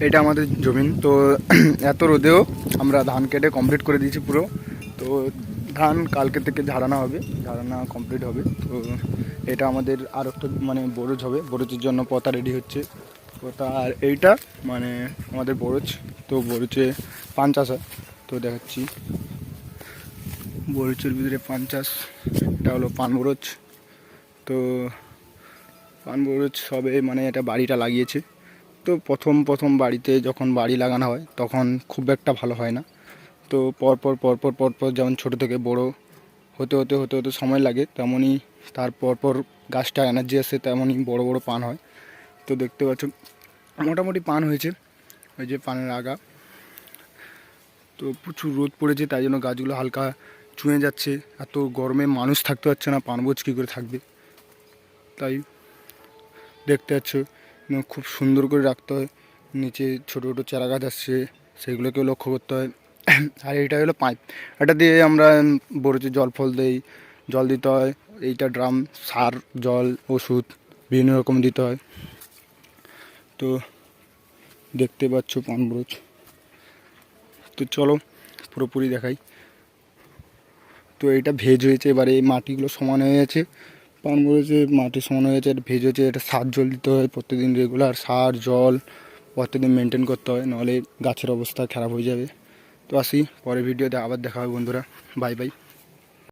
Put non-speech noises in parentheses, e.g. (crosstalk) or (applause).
এটা আমাদের জমিন। তো (clears throat) এত রোদেও আমরা ধান কেটে কমপ্লিট করে দিয়েছি পুরো। তো ধান কালকে থেকে ঝাড়ানো হবে, ঝাড়ানো কমপ্লিট হবে। তো এটা আমাদের আর একটা মানে বরজ হবে। বরজের জন্য পতা রেডি হচ্ছে। পতা আর এইটা মানে আমাদের বরজ। তো বরজে পান চাষ হয়। তো দেখাচ্ছি। বরজের ভিতরে পান চাষ, এটা হলো পান বরজ। তো পান বরজ সবে মানে এটা বাড়িটা লাগিয়েছে। তো প্রথম প্রথম বাড়িতে যখন বাড়ি লাগানো হয়, তখন খুব একটা ভালো হয় না। তো পরপর পরপর পরপর যেমন ছোটো থেকে বড় হতে হতে হতে হতে সময় লাগে তেমনই তার পরপর গাছটা এনার্জি আসে তেমনই বড় বড় পান হয়। তো দেখতে পাচ্ছ, মোটামুটি পান হয়েছে, ওই যে পানের আগা। তো প্রচুর রোদ পড়েছে, তাই জন্য গাছগুলো হালকা চুঁয়ে যাচ্ছে। এত গরমে মানুষ থাকতে পারছে না পানবোজ কী করে থাকবে। তাই দেখতে পাচ্ছ খুব সুন্দর করে রাখতে হয়। নিচে ছোটো ছোটো চারা গাছ আসছে, সেগুলোকেও লক্ষ্য করতে হয়। (clears throat) আর এইটা হলো পাইপ। এটা দিয়ে আমরা বড়িতে জল ফল দেই, জল দিতে হয়। এইটা ড্রাম, সার, জল, ওষুধ, বিভিন্ন রকম দিতে হয়। তো দেখতে পাচ্ছ পানব্রজ তো চলো পুরোপুরি দেখাই। তো এটা ভেজ হয়েছে, এবারে এই মাটিগুলো সমান হয়ে গেছে। পান বলেছে মাটি সমান হয়েছে এটা ভেজেছে, এটা সার জল দিতে হয় প্রত্যেকদিন রেগুলার সার, জল, প্রত্যেকদিন মেনটেন করতে হয়, নাহলে গাছের অবস্থা খারাপ হয়ে যাবে। তো আসি, পরের ভিডিওতে আবার দেখা হবে বন্ধুরা। Bye bye